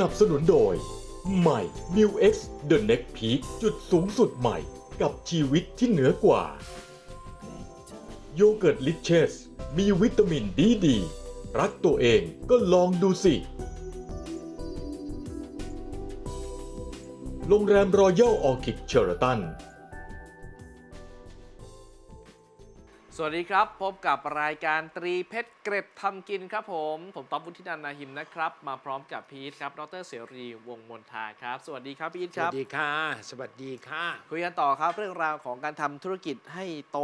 นับสนุนโดย ใหม่ New X The Next Peak จุดสูงสุดใหม่กับชีวิตที่เหนือกว่า โยเกิร์ตลิเชส มีวิตามินดีดี รักตัวเองก็ลองดูสิ โรงแรมรอยัลออคิดเชอร์ตัน วัสดีครับ พบกับรายการตรีเพชรเกร็ดทำกินครับผม ผมต๊อบวุฒินันท์นาหิมนะครับ มาพร้อมกับพีทครับดรเสรีวงศ์มนทาครับ สวัสดีครับพีทสครัวับสดีค่ะ สวัสดีค่ะ คุยกันต่อครับเรื่องราวของการทำธุรกิจให้โต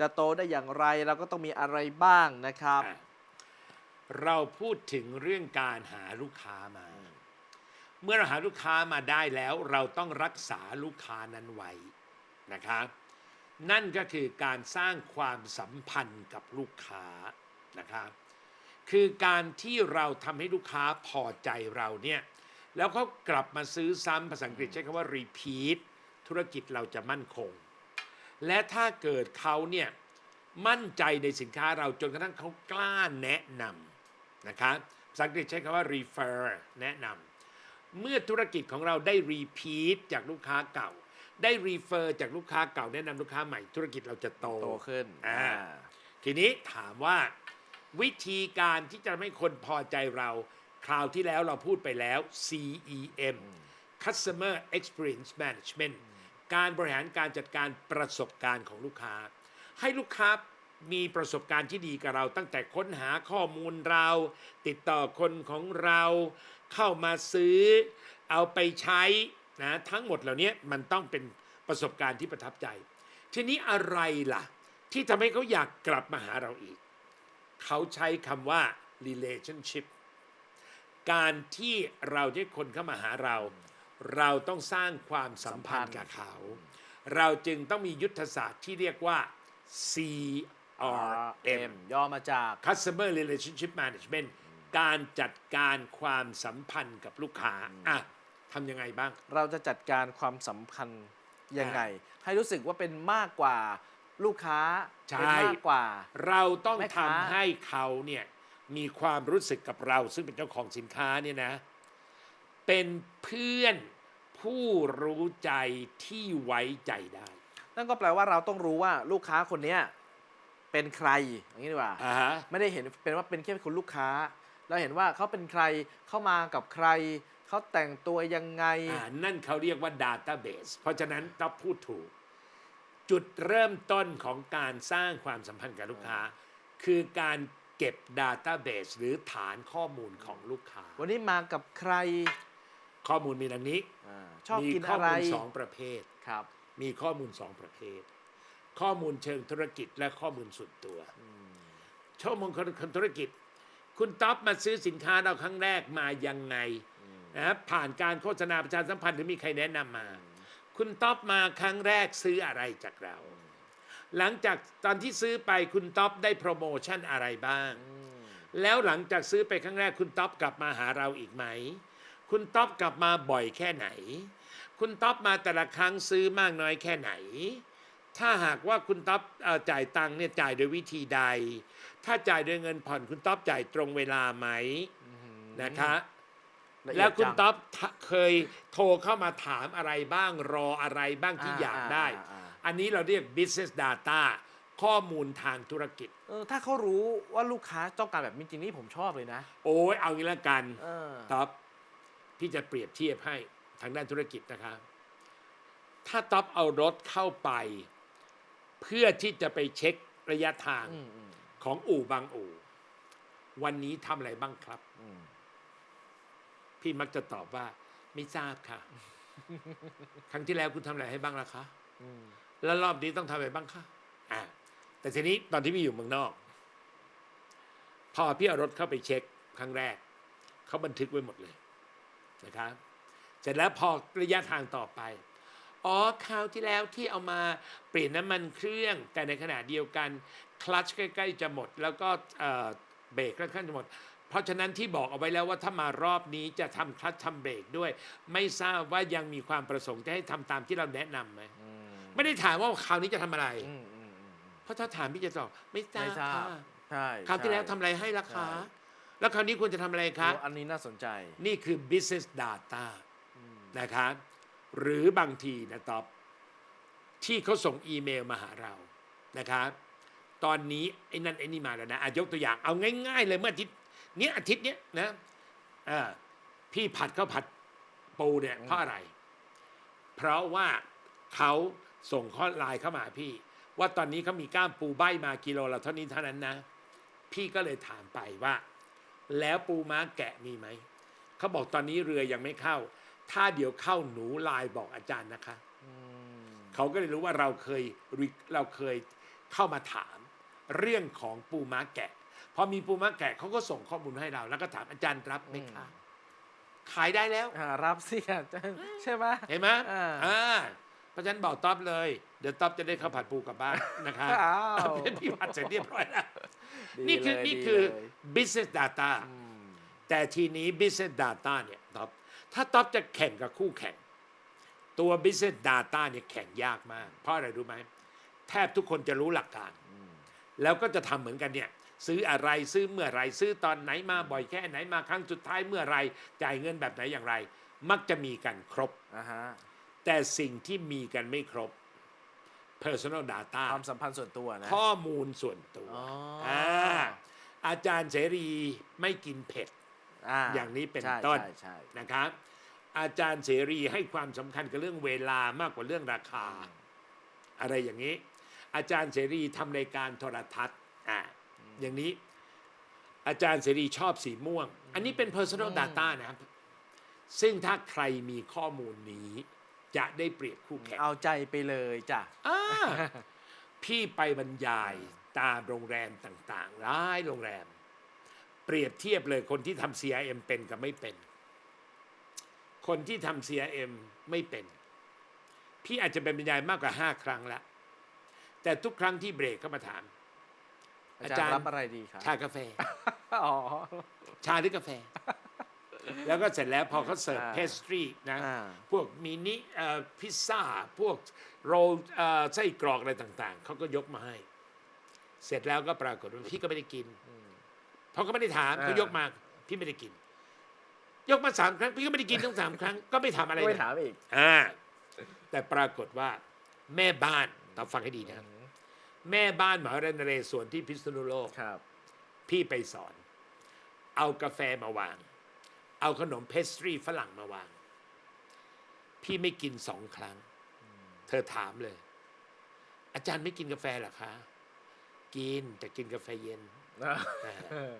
จะโตได้อย่างไรเราก็ต้องมีอะไรบ้างนะครับอะเราพูดถึงเรื่องการหาลูกค้ามา เมื่อเราหาลูกค้ามาได้แล้ว เราต้องรักษาลูกค้านั้นไว้นะครับ นั่นก็คือการสร้างความสัมพันธ์กับลูกค้านะครับ คือการที่เราทำให้ลูกค้าพอใจเราเนี่ยแล้วเขากลับมาซื้อซ้ำภาษาอังกฤษใช้คำว่า repeat ธุรกิจเราจะมั่นคง และถ้าเกิดเขาเนี่ยมั่นใจในสินค้าเราจนกระทั่งเขากล้าแนะนำนะครับภาษาอังกฤษใช้คำว่า refer แนะนำเมื่อธุรกิจของเราได้ repeat จากลูกค้าเก่า ได้ refer จากลูกค้าเก่าแนะนำลูกค้าใหม่ธุรกิจเราจะโต โตขึ้นอ่าอ่า ทีนี้ถามว่าวิธีการที่จะทำให้คนพอใจเรา คราวที่แล้วเราพูดไปแล้ว CEM Customer Experience Management การบริหารการจัดการประสบการณ์ของลูกค้า ให้ลูกค้ามีประสบการณ์ที่ดีกับเรา ตั้งแต่ค้นหาข้อมูลเรา ติดต่อคนของเรา เข้ามาซื้อ เอาไปใช้ นะทั้งหมดเหล่านี้มันต้องเป็นประสบการณ์ที่ประทับใจ ทีนี้อะไรล่ะ ที่ทำให้เขาอยากกลับมาหาเราอีก เขาใช้คำว่า relationship การที่เราได้คนเข้ามาหาเรา เราต้องสร้างความสัมพันธ์กับเขา เราจึงต้องมียุทธศาสตร์ที่เรียกว่า CRM ย่อมาจาก Customer Relationship Management การจัดการความสัมพันธ์กับลูกค้าอะ ทำยังไงบ้าง เราจะจัดการความสัมพันธ์ยังไง ให้รู้สึกว่าเป็นมากกว่าลูกค้าใช่เป็นมากกว่า เราต้องแม่ค้าทำให้เขาเนี่ยมีความรู้สึกกับเรา ซึ่งเป็นเจ้าของสินค้าเนี่ยนะ เป็นเพื่อนผู้รู้ใจที่ไว้ใจได้ นั่นก็แปลว่าเราต้องรู้ว่าลูกค้าคนเนี้ยเป็นใครอย่างนี้ดีกว่าอ่าฮะไม่ได้เห็นเป็นว่าเป็นแค่คนลูกค้า เราเห็นว่าเขาเป็นใครเข้ามากับใคร เขาแต่งตัวยังไง อ่านั่นเขาเรียกว่า Database เพราะฉะนั้นต้องพูดถูก จุดเริ่มต้นของการสร้างความสัมพันธ์กับลูกค้า คือการเก็บ Database หรือฐานข้อมูลของลูกค้า วันนี้มากับใครข้อมูลมีดังนี้อาชอบมีกินข้ออะไรมูลสองประเภท ครับมีข้อมูลสองประเภท ข้อมูลเชิงธุรกิจและข้อมูลส่วนตัวข้อมูลคนธุรกิจ คุณท็อปมาซื้อสินค้าเราครั้งแรกมายังไง นะครับผ่านการโฆษณาประชาสัมพันธ์หรือมีใครแนะนำมา คุณท็อปมาครั้งแรกซื้ออะไรจากเรา หลังจากตอนที่ซื้อไปคุณท็อปได้โปรโมชั่นอะไรบ้าง แล้วหลังจากซื้อไปครั้งแรกคุณท็อปกลับมาหาเราอีกไหม คุณท็อปกลับมาบ่อยแค่ไหน คุณท็อปมาแต่ละครั้งซื้อมากน้อยแค่ไหนถ้าหากว่าคุณท็อปเอ่อจ่ายตังค์เนี่ยจ่ายโดยวิธีใด ถ้าจ่ายโดยเงินผ่อนคุณท็อปจ่ายตรงเวลาไหมนะคะละเอียดแล้วคุณจังท็อปทะเคยโทรเข้ามาถามอะไรบ้างรออะไรบ้างที่อยากได้อ่าอ่าอ่า อันนี้เราเรียก business data ข้อมูลทางธุรกิจ เออถ้าเขารู้ว่าลูกค้าต้องการแบบนี้จริงนี่ผมชอบเลยนะโอ้ยเอางี้ละกัน เออท็อปพี่จะเปรียบเทียบให้ทางด้านธุรกิจนะครับถ้าท็อปเอารถเข้าไป เพื่อที่จะไปเช็คระยะทางอืมอืมของอู่บางอู่ วันนี้ทำอะไรบ้างครับ อืม พี่มักจะตอบว่า ไม่ทราบค่ะ ครั้งที่แล้วคุณทำอะไรให้บ้างล่ะคะแล้วรอบนี้ต้องทำอะไรบ้างคะอ่าแต่ทีนี้ตอนที่พี่อยู่เมืองนอก พอพี่เอารถเข้าไปเช็คครั้งแรกเขาบันทึกไว้หมดเลยนะครับเสร็จแล้วพอระยะทางต่อไป อ๋อคราวที่แล้วที่เอามาเปลี่ยนน้ำมันเครื่อง แต่ในขณะเดียวกัน คลัตช์ใกล้ ๆ จะหมด แล้วก็เอ่อเบรกค่อนข้างจะหมด เพราะฉะนั้นที่บอกเอาไว้แล้วว่าถ้ามารอบนี้จะทำคลัตช์ทำเบรกด้วย ไม่ทราบว่ายังมีความประสงค์จะให้ทำตามที่เราแนะนำไหมอืมไม่ได้ถามว่าคราวนี้จะทำอะไรอืมอืมอืมเพราะถ้าถามพี่จะตอบไม่ทราไม่บทราบ ค่ะใช่คราวที่แล้วใช่ทำอะไรให้ราคาใช่แล้วคราวนี้ควรจะทำอะไรคะ โอ้อันนี้น่าสนใจ นี่คือ business data นะคะหรือบางทีนะตอบที่เขาส่งอีเมลมาหาเรานะคะตอนนี้ไอ้นั่นไอ้นี่มาแล้วนะอะยกตัวอย่างเอาง่าย ๆ เลยเมื่ออาทิตย์ เนี้ยอาทิตย์เนี้ยนะอ่าพี่ผัดข้าวผัดปูเนี่ยเพราะอะไร เพราะว่าเขาส่งข้อไลน์เข้ามาหาพี่ ว่าตอนนี้เขามีก้ามปูใบมากิโลละเท่านี้เท่านั้นนะ พี่ก็เลยถามไปว่า แล้วปูม้าแกะมีไหมเขาบอกตอนนี้เรือยังไม่เข้า ถ้าเดี๋ยวเข้าหนูไลน์บอกอาจารย์นะคะเขาก็เลยรู้ว่าเราเคยเราเคยเข้ามาถาม เรื่องของปูม้าแกะ พอมีปูม้าแกะเขาก็ส่งข้อมูลให้เรา แล้วก็ถามอาจารย์รับไหมคะขายได้แล้ว อ่ารับสิอาจารย์ใช่ไหม เห็นไหมอ่า อ่าเพราะฉะนั้นบอกต๊อบเลย เดี๋ยวต๊อบจะได้ข้าวผัดปูกลับบ้านนะคะอ้าวพี่ผัดเสร็จเรียบร้อยแล้ว ดีนี่คือเลยนี่ดีคือเลย business data อืมแต่ทีนี้ business data เนี่ยท็อปถ้าท็อปจะแข่งกับคู่แข่ง ตัว business data เนี่ยแข่งยากมาก เพราะอะไรรู้ไหม แทบทุกคนจะรู้หลักการ แล้วก็จะทำเหมือนกันเนี่ย ซื้ออะไรซื้อเมื่อไหรซื้อตอนไหนมาบ่อยแค่ไหนมาครั้งสุดท้ายเมื่อไหรจ่ายเงินแบบไหนอย่างไร มักจะมีกันครบอ่าฮะแต่สิ่งที่มีกันไม่ครบ personal data ความสัมพันธ์ส่วนตัวนะ ข้อมูลส่วนตัวอ๋ออ่าอาจารย์เสรีไม่กินเผ็ดอย่างนี้เป็นใช่ต้นใช่ใช่นะครับ อาจารย์เสรีให้ความสำคัญกับเรื่องเวลามากกว่าเรื่องราคา อะไรอย่างนี้ อาจารย์เสรีทำรายการโทรทัศน์อ่า อย่างนี้ อาจารย์เสรีชอบสีม่วง อันนี้เป็น personal data นะครับ ซึ่งถ้าใครมีข้อมูลนี้ จะได้เปรียบคู่แข่งเอาใจไปเลยจ้ะอ่าพี่ไปบรรยายตามโรงแรมต่างๆ หลายโรงแรม เปรียบเทียบเลยคนที่ทำ CRM เป็นกับไม่เป็น คนที่ทำ CRM ไม่เป็น พี่อาจจะเป็นบรรยายมากกว่าห้าครั้งละแต่ทุกครั้งที่เบรกเข้ามาถาม อาจารย์รับอะไรดีครับชากาแฟอ๋อชาหรือกาแฟ แล้วก็เสร็จแล้วพอเขาเสิร์ฟอ่าเพสตรีนะอ่าพวกมินิเอ่อพิซซ่า พวกโรลเอ่อไส้กรอกอะไรต่างๆ เขาก็ยกมาให้ เสร็จแล้วก็ปรากฏว่าพี่ก็ไม่ได้กินเพราะเขาไม่ได้ถามอ่าเขายกมาพี่ไม่ได้กิน ยกมาสามครั้ง พี่ก็ไม่ได้กินทั้งสามครั้ง ก็ไม่ทำอะไรไม่เลยถามอีกอ่าแต่ปรากฏว่าแม่บ้านต้องฟังให้ดีนะ แม่บ้านมหาวิทยาลัยนเรศวรที่พิษณุโลก ครับ พี่ไปสอน เอากาแฟมาวาง เอาขนมเพสตรีฝรั่งมาวาง พี่ไม่กินสองครั้ง เธอถามเลย อาจารย์ไม่กินกาแฟเหรอคะ กินแต่กินกาแฟเย็น เออ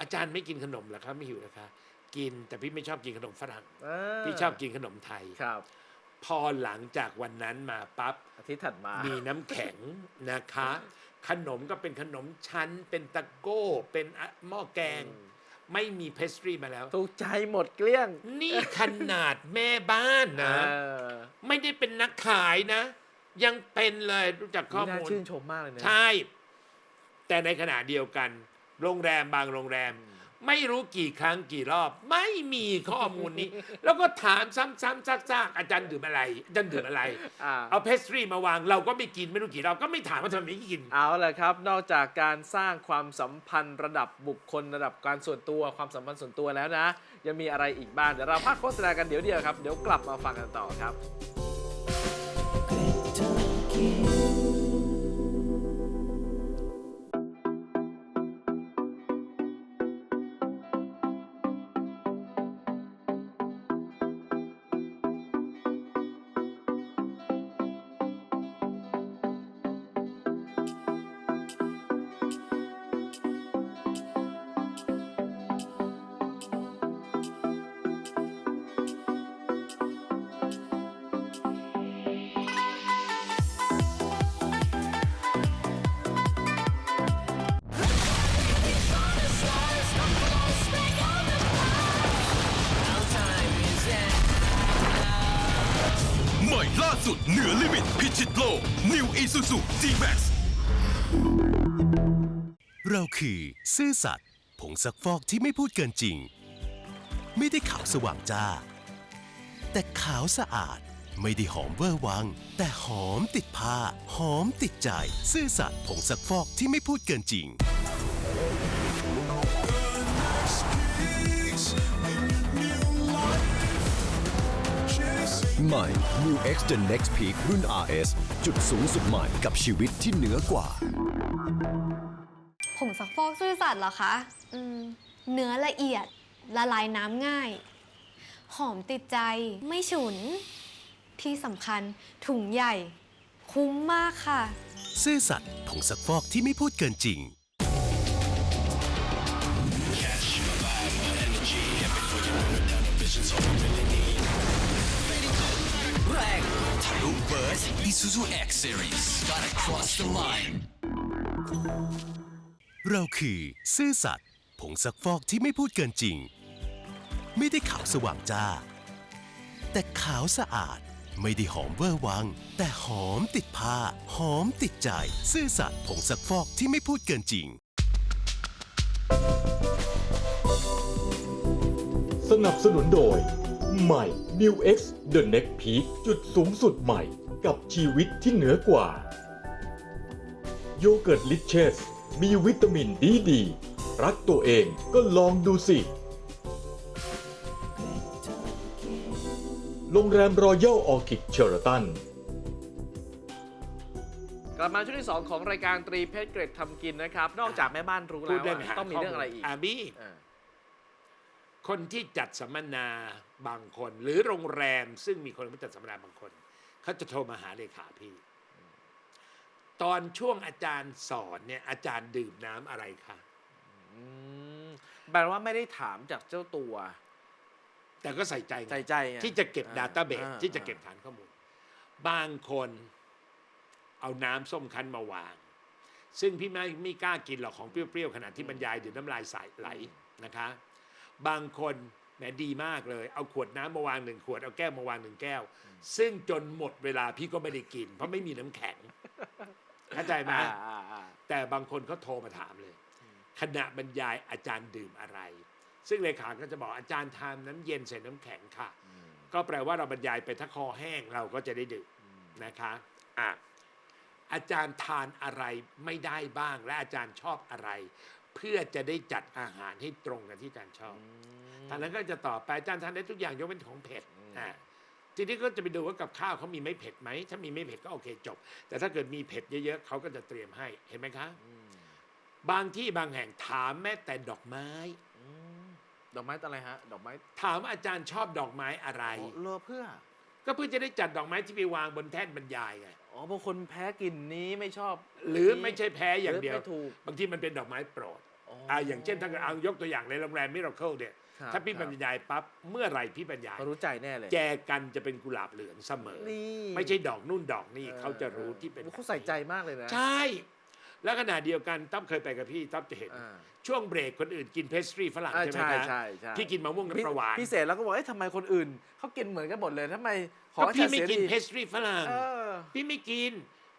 อาจารย์ไม่กินขนมเหรอคะไม่หิวนะคะ กินแต่พี่ไม่ชอบกินขนมฝรั่งเอพี่ชอบกินขนมไทย ครับ พอหลังจากวันนั้นมาปั๊บอาทิตย์ถัดมามีน้ำแข็งนะคะ ขนมก็เป็นขนมชั้น เป็นตะโก้ เป็นอะหม้อแกง ไม่มีเพสตรีมาแล้วถูกใจหมดเกลี้ยง นี่ขนาดแม่บ้านนะเออไม่ได้เป็นนักขายนะ ยังเป็นเลยรู้จักข้อนี่น่ามูลชื่นชมมากเลยนะใช่ แต่ในขณะเดียวกัน โรงแรมบางโรงแรม ไม่รู้กี่ครั้งกี่รอบ ไม่มีข้อมูลนี้ แล้วก็ถามซ้ำๆซากๆอาจารย์ดื่มอะไรอาจารย์ดื่มอะไร อ่า เอาเพสตรีมาวางเราก็ไม่กินไม่รู้กี่รอบก็ไม่ถามว่าทำไมไม่กิน เอาละครับ นอกจากการสร้างความสัมพันธ์ระดับบุคคลระดับการส่วนตัวความสัมพันธ์ส่วนตัวแล้วนะ ยังมีอะไรอีกบ้างเดี๋ยวเราพักโฆษณากันเดี๋ยวเดียวครับ เดี๋ยวกลับมาฟังกันต่อครับ สุดเหนือลิมิตพิชิตโลก New Isuzu G-Max เราคือ ซื่อสัตย์ผงซักฟอกที่ไม่พูดเกินจริง ไม่ได้ขาวสว่างจ้า แต่ขาวสะอาดไม่ได้หอมเวอร์วัง แต่หอมติดผ้า หอมติดใจ ซื่อสัตย์ผงซักฟอกที่ไม่พูดเกินจริง ใหม่ New X The Next Peak รุ่น RS จุดสูงสุดใหม่กับชีวิตที่เหนือกว่า ผงซักฟอกซื่อสัตย์เหรอคะอืมเนื้อละเอียด ละลายน้ำง่าย หอมติดใจไม่ฉุน ที่สำคัญถุงใหญ่ คุ้มมากค่ะ ซื่อสัตย์ผงซักฟอกที่ไม่พูดเกินจริง Isuzu X Series gotta cross the line เราคือซื่อสัตย์ผงซักฟอกที่ไม่พูดเกินจริง ไม่ได้ขาวสว่างจ้า แต่ขาวสะอาดไม่ได้หอมเวอร์วัง แต่หอมติดผ้า หอมติดใจ ซื่อสัตย์ผงซักฟอกที่ไม่พูดเกินจริง สนับสนุนโดย ใหม่ New X The Next Peak จุดสูงสุดใหม่กับชีวิตที่เหนือกว่า โยเกิร์ตลิเชส มีวิตามินดีดี รักตัวเองก็ลองดูสิ โรงแรมรอยัลออคิดเชอร์ตันกลับมาช่วงที่ 2 ของรายการตรีเพชรเกร็ดทำกินนะครับ นอกจากแม่บ้านรู้พูแล้ดวเรื่องอะหาต้องมีเรื่องอะไรอีก อาบี้อ่าคนที่จัดสัมมนา บางคน หรือโรงแรมซึ่งมีคนมาจัดสัมมนาบางคนเขาจะโทรมาหาเลขาพี่ ตอนช่วงอาจารย์สอนเนี่ยอาจารย์ดื่มน้ำอะไรคะอืมแปลว่าไม่ได้ถามจากเจ้าตัว แต่ก็ใส่ใจไงใจใจไง ที่จะเก็บ อ่าดาต้าเบสอ่าที่จะเก็บฐานข้อมูล บางคนเอาน้ำส้มคั้นมาวาง ซึ่งพี่ไม่ไม่กล้ากินหรอกของเปรี้ยวๆขณะที่บรรยายดื่มน้ำลายใสไหลนะคะ บางคน แหมดีมากเลย เอาขวดน้ำมาวางหนึ่งขวด เอาแก้วมาวางหนึ่งแก้ว ซึ่งจนหมดเวลาพี่ก็ไม่ได้กิน เพราะไม่มีน้ำแข็งเข้าใจไหม อ่าอ่าอ่า แต่บางคนเขาโทรมาถามเลย ขณะบรรยายอาจารย์ดื่มอะไร ซึ่งเลขาก็จะบอกอาจารย์ทานน้ำเย็นใส่น้ำแข็งค่ะ ก็แปลว่าเราบรรยายไปถ้าคอแห้งเราก็จะได้ดื่มนะคะอะอาจารย์ทานอะไรไม่ได้บ้าง และอาจารย์ชอบอะไร เพื่อจะได้จัดอาหารให้ตรงกับที่อาจารย์ชอบ ทางนั้นก็จะตอบไปอาจารย์ทานได้ทุกอย่างยกเว้นของเผ็ดอะทีนี้ก็จะไปดูว่ากับข้าวเขามีไม่เผ็ดไหม ถ้ามีไม่เผ็ดก็โอเคจบ แต่ถ้าเกิดมีเผ็ดเยอะๆเขาก็จะเตรียมให้เห็นไหมคะ บางที่บางแห่งถามแม้แต่ดอกไม้อืมดอกไม้อะไรฮะ ดอกไม้ถามว่าอาจารย์ชอบดอกไม้อะไร เลอเพื่อ ก็เพื่อจะได้จัดดอกไม้ที่ไปวางบนแท่นบรรยายไงอ๋อบางคนแพ้กลิ่นนี้ไม่ชอบ หรือไม่ใช่แพ้อย่างเดียวลืกไม่ถูกบางทีมันเป็นดอกไม้โปรดอ๋ออ่อ่าอย่างเช่นถ้าเกิดเอายกตัวอย่างในโรงแรมมิราเคิลเนี่ยครับ ถ้าพี่ครับบรรยายปั๊บเมื่อไหร่พี่บรรยายเขารู้ใจแน่เลย แจกันจะเป็นกุหลาบเหลืองเสมอนี่ไม่ใช่ดอกนู่นดอกนี่เขาจะรู้ที่เป็นโอ้เขาใส่ใจมากเลยนะ ใช่ แล้วขณะเดียวกันตั้มเคยไปกับพี่ตั้มจะเห็นอ่าช่วงเบรกคนอื่นกินเพสตรีฝรั่งอ่าใช่ไหมใช่คะใช่ใช่พี่กินมะม่วงน้ำปลาหวานพิเศษแล้วก็บอกเอ้ยทำไมคนอื่นเขากินเหมือนกันหมดเลยทำไมขอก็อาพี่จารย์ไม่เสกินรีเพสตรีฝรั่งเออพี่ไม่กิน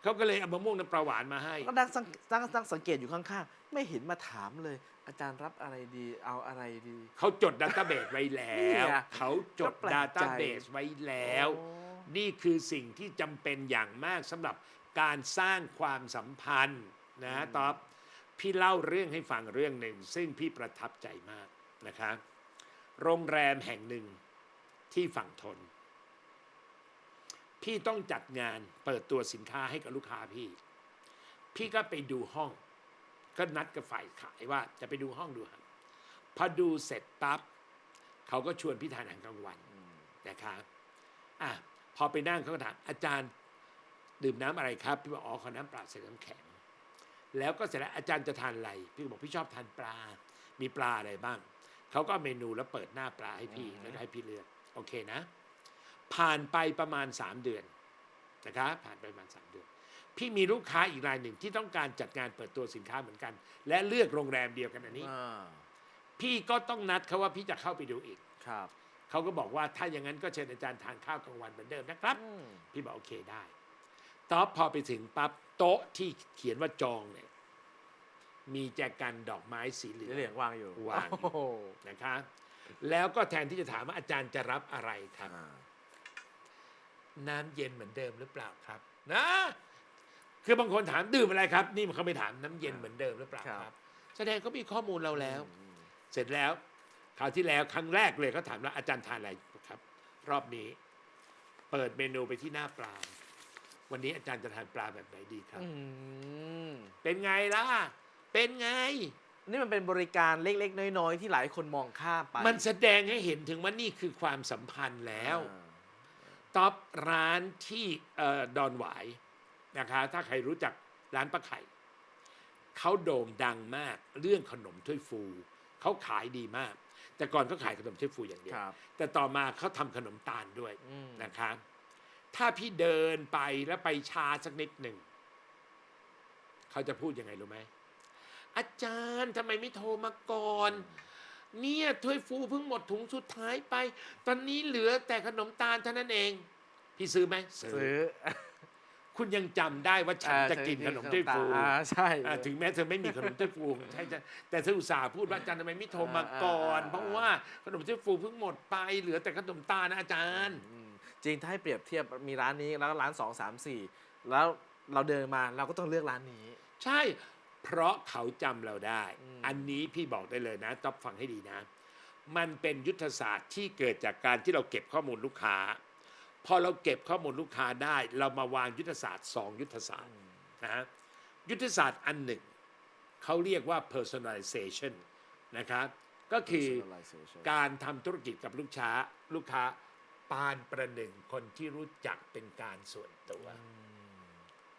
เขาก็เลยเอามะม่วงน้ำปลาหวานมาให้ ก็นั่งสังนั่งนั่งสังเกตอยู่ข้างๆ ไม่เห็นมาถามเลย อาจารย์รับอะไรดี เอาอะไรดี เขาจดดัตต้าเบสไว้แล้วนี่ไงเขาจดก็แปลดักตใจ ต้าเบสไว้แล้ว โอ้นี่คือสิ่งที่จำเป็นอย่างมากสำหรับการสร้างความสัมพันธ์นะต๊อบพี่เล่าเรื่องให้ฟังเรื่องหนึ่ง ซึ่งพี่ประทับใจมากนะคะ โรงแรมแห่งหนึ่งที่ฝั่งทน พี่ต้องจัดงานเปิดตัวสินค้าให้กับลูกค้าพี่ พี่ก็ไปดูห้อง ก็นัดกับฝ่ายขายว่าจะไปดูห้องดูครับพอดูเสร็จปั๊บเขาก็ชวนพี่ทานอาหารกลางวันนะคะอะพอไปนั่งเขาก็ถามอาจารย์ดื่มน้ำอะไรครับ พี่บอกอ๋อขอน้ำเปล่าใส่น้ำแข็ง แล้วก็เสร็จแล้วอาจารย์จะทานอะไร พี่บอกพี่ชอบทานปลา มีปลาอะไรบ้าง เขาก็เมนูแล้วเปิดหน้าปลาให้พี่แล้วให้พี่เลือกโอเคนะ ผ่านไปประมาณ 3 เดือนนะคะผ่านไปประมาณ 3 เดือน พี่มีลูกค้าอีกรายหนึ่งที่ต้องการจัดงานเปิดตัวสินค้าเหมือนกัน และเลือกโรงแรมเดียวกันอันนี้ อ่าพี่ก็ต้องนัดเขาว่าพี่จะเข้าไปดูอีก ครับเขาก็บอกว่าถ้าอย่างนั้นก็เชิญอาจารย์ทานข้าวกลางวันเหมือนเดิมนะครับ อืมพี่บอกโอเคได้ตอบพอไปถึงปั๊บโต๊ะที่เขียนว่าจองเนี่ยมีแจกันดอกไม้สีเหลืสีอง เหลืองวางอยู่วางอยู่ โอ้โหนะคะแล้วก็แทนที่จะถามว่าอาจารย์จะรับอะไรครับ อ่า น้ำเย็นเหมือนเดิมหรือเปล่าครับ นะ คือบางคนถามดื่มอะไรครับ นี่มันเขาไม่ถามน้ำเย็นเหมือนเดิมหรือเปล่าครับ แสดงเขามีข้อมูลเราแล้ว เสร็จแล้วคราวที่แล้วครั้งแรกเลยเขาถามว่าอาจารย์ทานอะไรครับ รอบนี้ เปิดเมนูไปที่หน้าปลาวันนี้อาจารย์จะทานปลาแบบไหนดีครับอืมเป็นไงล่ะ เป็นไง นี่มันเป็นบริการเล็ก ๆ น้อย ๆ ที่หลายคนมองข้ามไป มันแสดงให้เห็นถึงว่านี่คือความสัมพันธ์แล้ว อ่าท็อปร้านที่เอ่อดอนหวายนะคะถ้าใครรู้จักร้านป้าไข่เขาโด่งดังมากเรื่องขนมถ้วยฟูเขาขายดีมาก แต่ก่อนเขาขายขนมถ้วยฟูอย่างเดียวครับแต่ต่อมาเขาทำขนมตาลด้วยอืมนะคะถ้าพี่เดินไปแล้วไปช้าสักนิดหนึ่งเขาจะพูดยังไงรู้ไหมอาจารย์ทำไมไม่โทรมาก่อน เนี่ยถ้วยฟูเพิ่งหมดถุงสุดท้ายไป ตอนนี้เหลือแต่ขนมตาลเท่านั้นเอง พี่ซื้อไหมซื้อ คุณยังจำได้ว่าฉันจะกินขนมถ้วยฟูอ่าใช่อ่าถึงแม้เธอไม่มีขนมถ้วยฟูใช่ใช่แต่เธออุตส่าห์พูดว่าอาจารย์ทำไมไม่โทรมาก่อนอ่าอ่าเพราะว่าขนมถ้วยฟูเพิ่งหมดไป เหลือแต่ขนมตาลนะอาจารย์อืมจริงถ้าให้เปรียบเทียบมีร้านนี้แล้วก็ร้านสองสามสี่แล้วเราเดินมาเราก็ต้องเลือกร้านนี้ ใช่ เพราะเขาจำเราได้อืมอันนี้พี่บอกได้เลยนะต้องฟังให้ดีนะ มันเป็นยุทธศาสตร์ที่เกิดจากการที่เราเก็บข้อมูลลูกค้า พอเราเก็บข้อมูลลูกค้าได้ เรามาวางยุทธศาสตร์สองยุทธศาสตร์นะฮะยุทธศาสตร์อันหนึ่ง เขาเรียกว่า personalization นะครับก็คือ Personalization การทำธุรกิจกับลูกค้าลูกค้าปานประหนึ่งคนที่รู้จักเป็นการส่วนตัว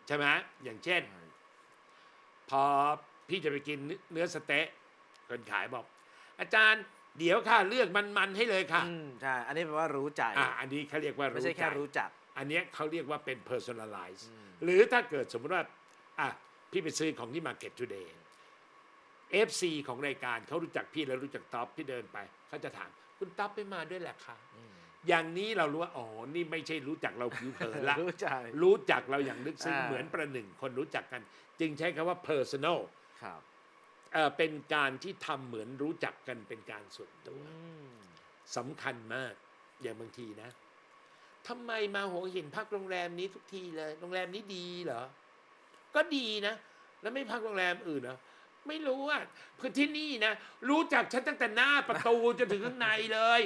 ใช่ไหมอย่างเช่น พอพี่จะไปกินเนื้อสเต๊ะคนขายบอก อาจารย์เดี๋ยวค่ะเลือกมันๆให้เลยค่ะอืมใช่ อันนี้แปลว่ารู้ใจ อ่าอันนี้เขาเรียกว่าไม่ใช่แค่ใจรู้จัก อันเนี้ยเขาเรียกว่าเป็น personalize อืมหรือถ้าเกิดสมมติว่าอะพี่ไปซื้อของที่ Market Today FC ของรายการเขารู้จักพี่แล้วรู้จักท็อปพี่เดินไปเขาจะถาม คุณท็อปไม่มาด้วยแหละคะ อย่างนี้เรารู้ว่าอ๋อนี่ไม่ใช่รู้จักเราผิวเผินละ รู้ใจรู้จักเราอย่างลึกซึ้งอ่า เหมือนประหนึ่งคนรู้จักกัน จึงใช้คำว่า personal ครับ เอ่อเป็นการที่ทำเหมือนรู้จักกันเป็นการส่วนตัวอืมสำคัญมากอย่างบางทีนะทำไมมาหัวหินพักโรงแรมนี้ทุกทีเลย โรงแรมนี้ดีเหรอ ก็ดีนะ แล้วไม่พักโรงแรมอื่นเหรอไม่รู้อะคือที่นี่นะ รู้จักฉันตั้งแต่หน้าประตูจนถึงข้างในเลย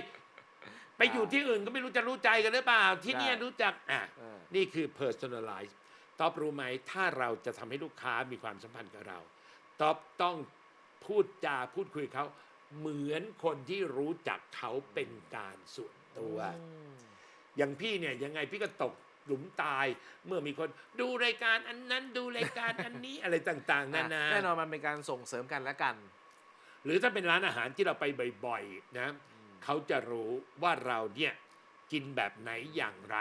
ไปอยู่ที่อื่นก็ไม่รู้จะรู้ใจกันหรือเปล่า ที่เนี่ยรู้จักอะเออ นี่คือ personalize ต๊อบรู้ไหมถ้าเราจะทำให้ลูกค้ามีความสัมพันธ์กับเราต๊อบต้องพูดจาพูดคุยกับเขาเหมือนคนที่รู้จักเขาเป็นการส่วนตัว อย่างพี่เนี่ยยังไงพี่ก็ตกหลุมตาย เมื่อมีคนดูรายการอันนั้นดูรายการอันนี้อะไรต่างๆนานา แน่นอนมันเป็นการส่งเสริมกันและกัน หรือถ้าเป็นร้านอาหารที่เราไปบ่อยๆนะ เขาจะรู้ว่าเราเนี่ยกินแบบไหนอย่างไร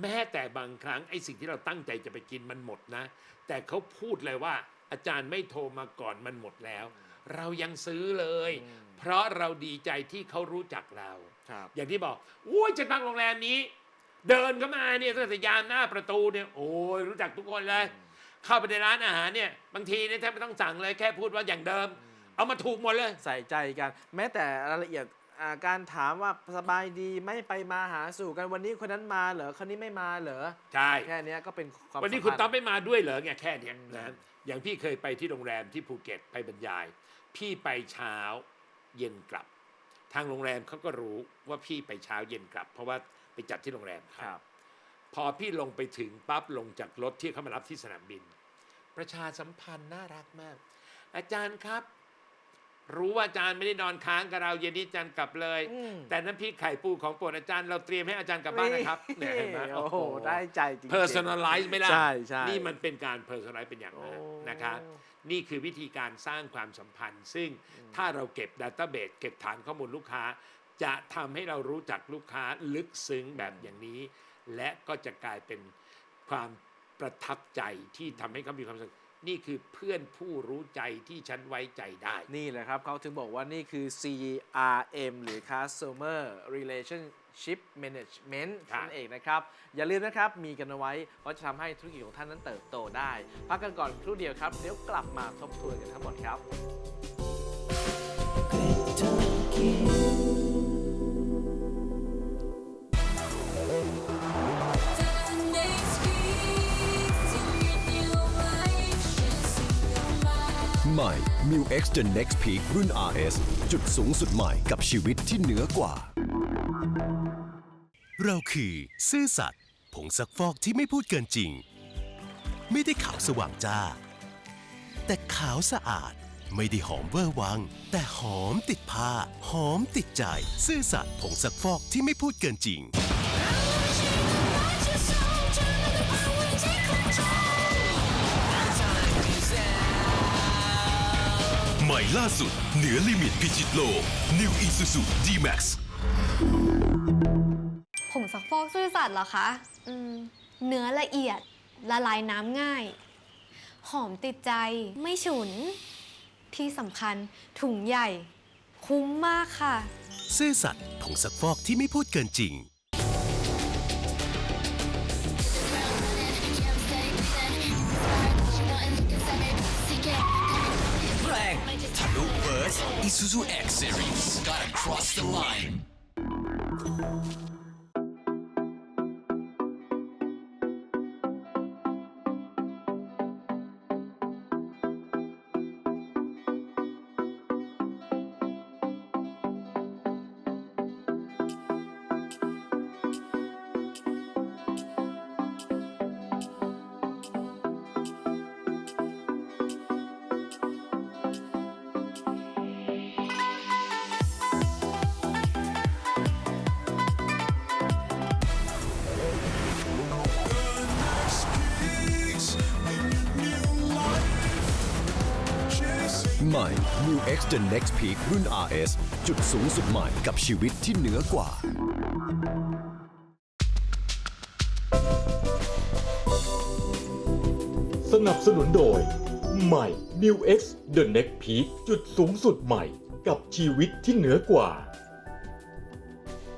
แม้แต่บางครั้งไอ้สิ่งที่เราตั้งใจจะไปกินมันหมดนะ แต่เขาพูดเลยว่าอาจารย์ไม่โทรมาก่อนมันหมดแล้ว เรายังซื้อเลยอืมเพราะเราดีใจที่เขารู้จักเราครับอย่างที่บอกโอ้ยจะพักโรงแรมนี้ เดินเข้ามาเนี่ยตั้งแต่ยามหน้าประตูเนี่ยโอ้ยรู้จักทุกคนเลย เข้าไปในร้านอาหารเนี่ยบางทีเนี่ยแทบไม่ต้องสั่งเลยแค่พูดว่าอย่างเดิม เอามาถูกหมดเลย ใส่ใจกัน แม้แต่รายละเอียดอ่า การถามว่าสบายดีไม่ไปมาหาสู่กันวันนี้คนนั้นมาเหรอคนนี้ไม่มาเหรอใช่แค่เนี้ยก็เป็นความวันนี้สัคุณพัธ์ต๊อบไม่มาด้วยเหรอไงแค่เนี้ยอืมนะอย่างพี่เคยไปที่โรงแรมที่ภูเก็ตไปบรรยาย พี่ไปเช้าเย็นกลับ ทางโรงแรมเขาก็รู้ว่าพี่ไปเช้าเย็นกลับ เพราะว่าไปจัดที่โรงแรมคเขารับ พอพี่ลงไปถึงปั๊บลงจากรถที่เขามารับที่สนามบิน ประชาสัมพันธ์น่ารักมาก อาจารย์ครับ รู้ว่าอาจารย์ไม่ได้นอนค้างกับเราเย็นนี้อาจารย์กลับเลย อืม แต่น้ำพริกไข่ปูของโปรดอาจารย์เราเตรียมให้อาจารย์กลับบ้านนะครับเนี่ยเห็นไหมโอ้โห ได้ใจจริงๆ personalize ไม่ล่ะใช่ใช่นี่มันเป็นการ personalize เป็นอย่างโอ้นั้นนะครับนี่คือวิธีการสร้างความสัมพันธ์ ซึ่งถ้าเราเก็บ Database เก็บฐานข้อมูลลูกค้า จะทำให้เรารู้จักลูกค้าลึกซึ้งแบบอย่างนี้ และก็จะกลายเป็นความประทับใจที่ทำให้เขามีความสุข นี่คือเพื่อนผู้รู้ใจที่ฉันไว้ใจได้ นี่แหละครับเขาถึงบอกว่านี่คือ CRM หรือ Customer Relationship Management ครับนั่นเองนะครับ อย่าลืมนะครับ มีกันเอาไว้เพราะจะทำให้ธุรกิจของท่านนั้นเติบโตได้ พักกันก่อนครู่เดียวครับ เดี๋ยวกลับมาทบทวนกันทั้งหมดครับ ใหม่ m u X The Next Peak รุ่น RS จุดสูงสุดใหม่กับชีวิตที่เหนือกว่า เราคือ ซื่อสัตย์ผงซักฟอกที่ไม่พูดเกินจริง ไม่ได้ขาวสว่างจ้า แต่ขาวสะอาดไม่ได้หอมเวอร์วัง แต่หอมติดผ้า หอมติดใจ ซื่อสัตย์ผงซักฟอกที่ไม่พูดเกินจริง ใหม่ล่าสุด เหนือลิมิตพิชิตโลก New Isuzu D-Max ผงซักฟอกซื่อสัตย์เหรอคะอืมเนื้อละเอียด ละลายน้ำง่าย หอมติดใจ ไม่ฉุน ที่สำคัญถุงใหญ่ คุ้มมากค่ะ ซื่อสัตย์ผงซักฟอกที่ไม่พูดเกินจริง Isuzu X Series. Gotta cross the line ใหม่ New X The Next Peak รุ่น RS จุดสูงสุดใหม่กับชีวิตที่เหนือกว่า สนับสนุนโดย ใหม่ New X The Next Peak จุดสูงสุดใหม่กับชีวิตที่เหนือกว่า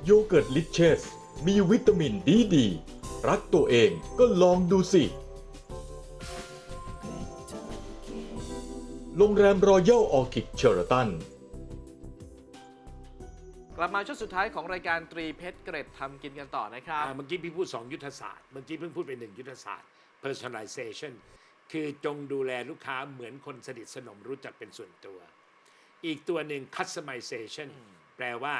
โยเกิร์ตลิเชสมีวิตามินดีดี รักตัวเองก็ลองดูสิ โรงแรมรอยัลออคิดเชอร์ตันกลับมาช่วงสุดท้ายของรายการตรีเพชรเกร็ดทำกินกันต่อนะครับ อ่าเมื่อกี้พี่พูด 2 ยุทธศาสตร์ เมื่อกี้เพิ่งพูดไปหนึ่งยุทธศาสตร์ personalization คือจงดูแลลูกค้าเหมือนคนสนิทสนมรู้จักเป็นส่วนตัว อีกตัวหนึ่ง customization แปลว่า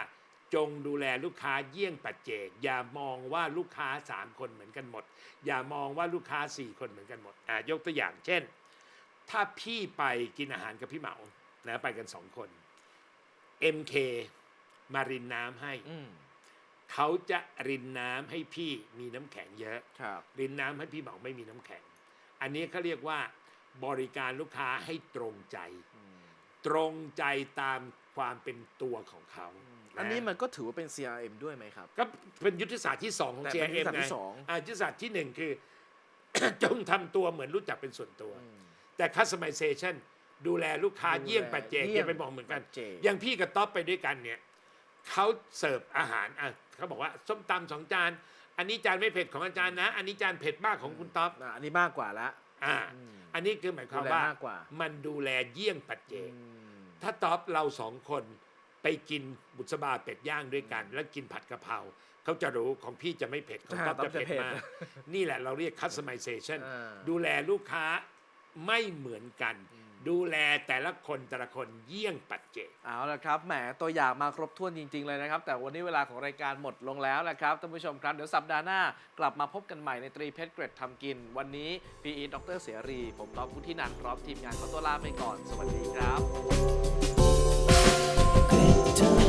จงดูแลลูกค้าเยี่ยงปัจเจก อย่ามองว่าลูกค้า 3 คนเหมือนกันหมด อย่ามองว่าลูกค้า 4 คนเหมือนกันหมดอ่ายกตัวอย่างเช่น ถ้าพี่ไปกินอาหารกับพี่เหมานะไปกันสองคน MK มารินน้ำให้อืมเขาจะรินน้ำให้พี่มีน้ำแข็งเยอะครับรินน้ำให้พี่เหมาไม่มีน้ำแข็ง อันนี้เขาเรียกว่าบริการลูกค้าให้ตรงใจ ตรงใจตามความเป็นตัวของเขาะอันนี้มันก็ถือว่าเป็น CRM ด้วยไหมครับ ก็เป็นยุทธศาสตร์ที่สองของ แต่เป็น JM ยุทธศาสตร์ไงที่สอง อ่ายุทธศาสตร์ที่หนึ่งคือ จงทำตัวเหมือนรู้จักเป็นส่วนตัว แต่ customization ดูแลลูกค้าดูแลเยี่ยงปัจเจกเยี่อยย่าไปมองเหมือนกัน ปัจเจก อย่างพี่กับต๊อปไปด้วยกันเนี่ยเขาเสิร์ฟอาหารอะเขาบอกว่าส้มตำสองจาน อันนี้จานไม่เผ็ดของอาจารย์นะ อันนี้จานเผ็ดมากของคุณต๊อปอะอันนี้มากกว่าละ อ่า อืมอันนี้คือหมายความดูแลว่ามากกว่า มันดูแลเยี่ยงปัจเจกอืมถ้าต๊อปเราสองคนไปกินบุษบาเป็ดย่างด้วยกัน แล้วกินผัดกะเพราเขาจะรู้ของพี่จะไม่เผ็ดของต๊อปจะเผ็ดมาก นี่แหละเราเรียก customization อ่า ดูแลลูกค้า ไม่เหมือนกัน ดูแลแต่ละคนแต่ละคนเยี่ยงปัจเจกเอาละครับแหมตัวอย่างมาครบถ้วนจริง ๆ เลยนะครับ แต่วันนี้เวลาของรายการหมดลงแล้วนะครับท่านผู้ชมครับ เดี๋ยวสัปดาห์หน้ากลับมาพบกันใหม่ในตรีเพชรเกรดทำกิน วันนี้พีอีดรเสรี ผมต้อบพุทธินันท์พร้อมทีมงานขอตัวลาไปก่อน สวัสดีครับ time.